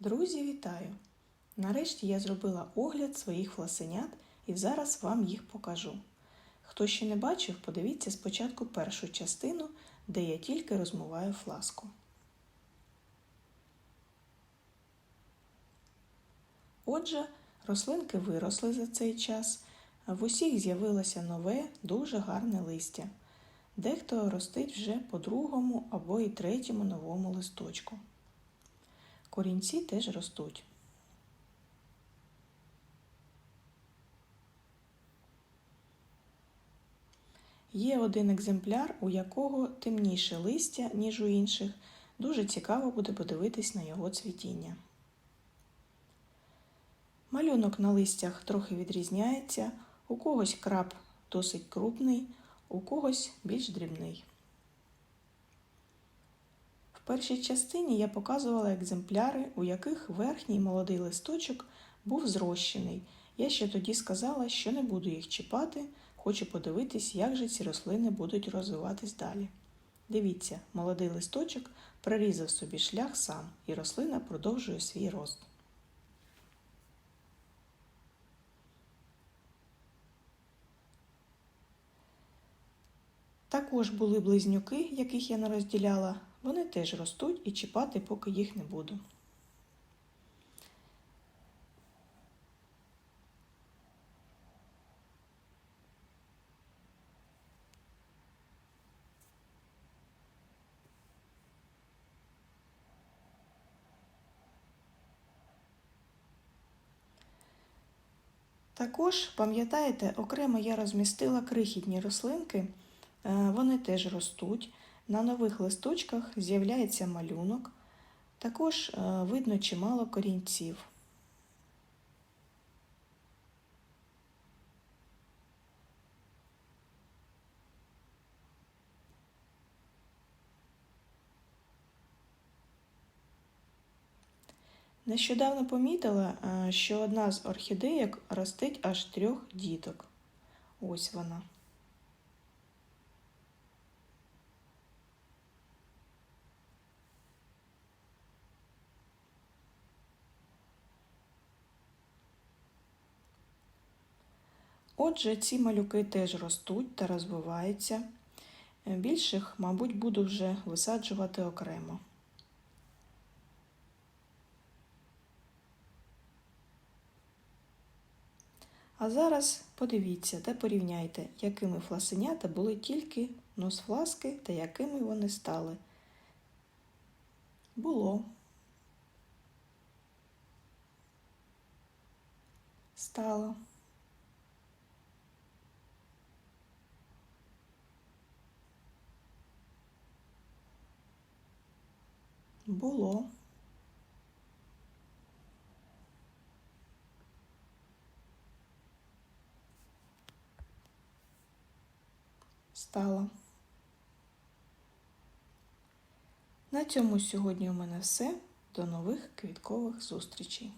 Друзі, вітаю! Нарешті я зробила огляд своїх фласенят і зараз вам їх покажу. Хто ще не бачив, подивіться спочатку першу частину, де я тільки розмиваю фласку. Отже, рослинки виросли за цей час, в усіх з'явилося нове, дуже гарне листя. Дехто ростить вже по другому або і третьому новому листочку. Корінці теж ростуть. Є один екземпляр, у якого темніше листя, ніж у інших. Дуже цікаво буде подивитись на його цвітіння. Малюнок на листях трохи відрізняється, у когось краб досить крупний, у когось більш дрібний. Першій частині я показувала екземпляри, у яких верхній молодий листочок був зрощений. Я ще тоді сказала, що не буду їх чіпати, хочу подивитись, як же ці рослини будуть розвиватись далі. Дивіться, молодий листочок прорізав собі шлях сам, і рослина продовжує свій рост. Також були близнюки, яких я не розділяла, вони теж ростуть і чіпати, поки їх не буду. Також, пам'ятаєте, окремо я розмістила крихітні рослинки, е, вони теж ростуть. На нових листочках з'являється малюнок, також е, видно чимало корінців. Нещодавно помітила, е, що одна з орхідеїк ростить аж трьох діток. Ось вона. Отже, ці малюки теж ростуть та розвиваються. Е, більших, мабуть, буду вже висаджувати окремо. А зараз подивіться та порівняйте, якими фласенята були тільки нос фласки та якими вони стали. Було. Стало. Було. Стало. На цьому сьогодні у мене все. До нових квіткових зустрічей!